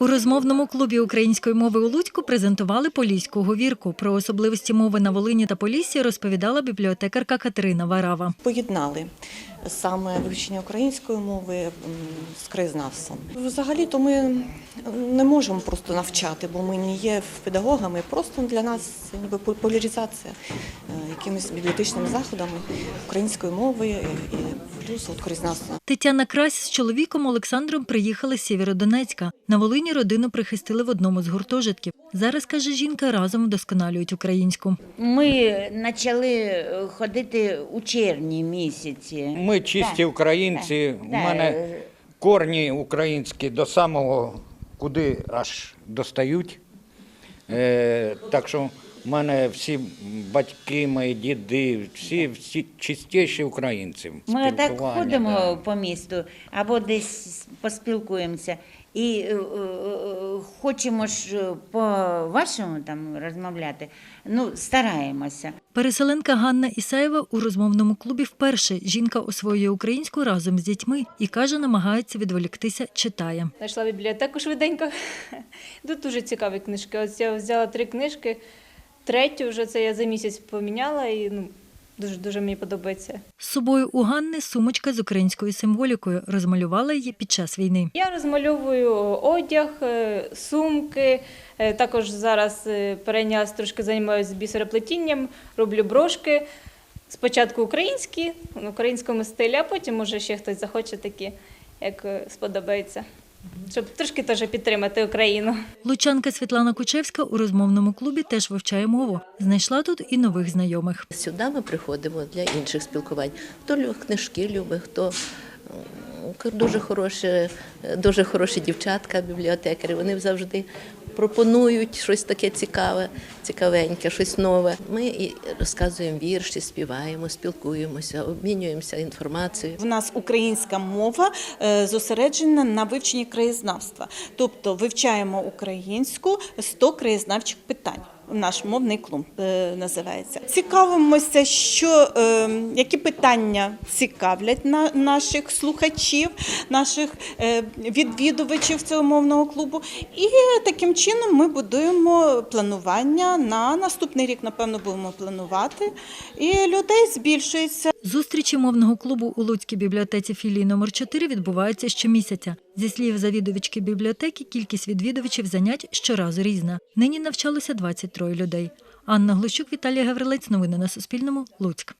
У розмовному клубі української мови у Луцьку презентували поліську говірку. Про особливості мови на Волині та Поліссі розповідала бібліотекарка Катерина Варава. поєднали саме вивчення української мови з краєзнавством. Взагалі, то ми не можемо просто навчати, бо ми не є педагогами. Просто для нас ніби популяризація е, якимись бібліотечними заходами української мови е, і плюс от краєзнавства. Тетяна Крась з чоловіком Олександром приїхали з Сєвєродонецька. На Волині родину прихистили в одному з гуртожитків. Зараз, каже жінка, разом вдосконалюють українську. Ми почали е, ходити у червні місяці. Ми чисті Так, українці. так, У так. мене корні українські до самого куди аж достають. Е, так що в мене всі батьки, мої діди, всі, всі чистіші українці. Ми так ходимо да. по місту або десь поспілкуємося. І е, е, хочемо ж е, по-вашому там розмовляти. Ну, стараємося. Переселенка Ганна Ісаєва у розмовному клубі вперше. Жінка освоює українську разом з дітьми і каже, намагається відволіктися, читає. Знайшла бібліотеку швиденько. Тут дуже цікаві книжки. Ось я взяла три книжки. Третю вже це я за місяць поміняла і ну, дуже дуже мені подобається. З собою у Ганни сумочка з українською символікою. Розмалювала її під час війни. Я розмальовую одяг, е, сумки. е, Також зараз е, перейнялась трошки займаюся бісероплетінням, роблю брошки. Спочатку українські, в українському стилі, а потім може ще хтось захоче такі, як сподобається. Щоб трошки теж підтримати Україну. Лучанка Світлана Кучевська у розмовному клубі теж вивчає мову. Знайшла тут і нових знайомих. Сюди ми приходимо для інших спілкувань. Хто книжки любить, хто дуже хороші, дуже хороші дівчатка, бібліотекарі. Вони завжди пропонують щось таке цікаве, цікавеньке, щось нове. Ми і розказуємо вірші, співаємо, спілкуємося, обмінюємося інформацією. В нас українська мова е, зосереджена на вивченні краєзнавства, тобто вивчаємо українську 100 краєзнавчих питань. Наш мовний клуб е, називається. Цікавимося, що е, які питання цікавлять на наших слухачів, наших відвідувачів цього мовного клубу. І таким чином ми будуємо планування на наступний рік. Напевно, будемо планувати. І людей збільшується. Зустрічі мовного клубу у Луцькій бібліотеці філії номер 4 відбуваються щомісяця. Зі слів завідувачки бібліотеки, кількість відвідувачів занять щоразу різна. Нині навчалося 23 людей. Анна Глущук, Віталія Гаврилець. Новини на Суспільному. Луцьк.